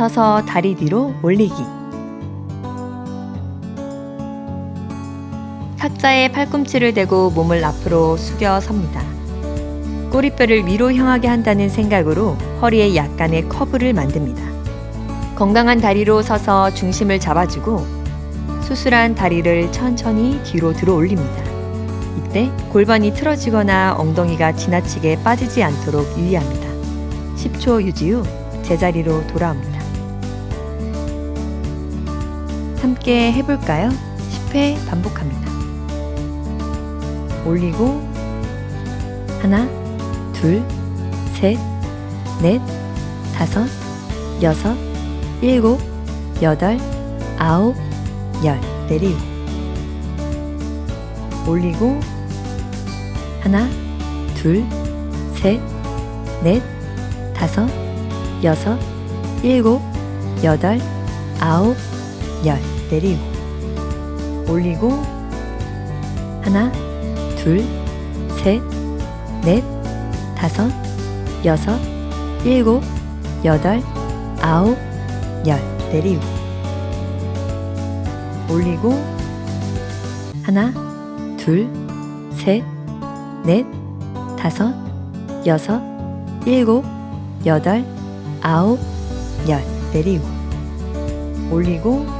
서서 다리 뒤로 올리기. 탁자에 팔꿈치를 대고 몸을 앞으로 숙여 섭니다. 꼬리뼈를 위로 향하게 한다는 생각으로 허리에 약간의 커브를 만듭니다. 건강한 다리로 서서 중심을 잡아주고 수술한 다리를 천천히 뒤로 들어 올립니다. 이때 골반이 틀어지거나 엉덩이가 지나치게 빠지지 않도록 유의합니다. 10초 유지 후 제자리로 돌아옵니다. 함께 해볼까요? 10회 반복합니다. 올리고 하나, 둘, 셋, 넷, 다섯, 여섯, 일곱, 여덟, 아홉, 열 내리고 올리고 하나, 둘, 셋, 넷, 다섯, 여섯, 일곱, 여덟, 아홉, 열 내리고 올리고 하나, 둘, 셋, 넷, 다섯, 여섯, 일곱, 여덟, 아홉, 열 내리고 올리고 하나, 둘, 셋, 넷, 다섯, 여섯, 일곱, 여덟, 아홉, 열 내리고 올리고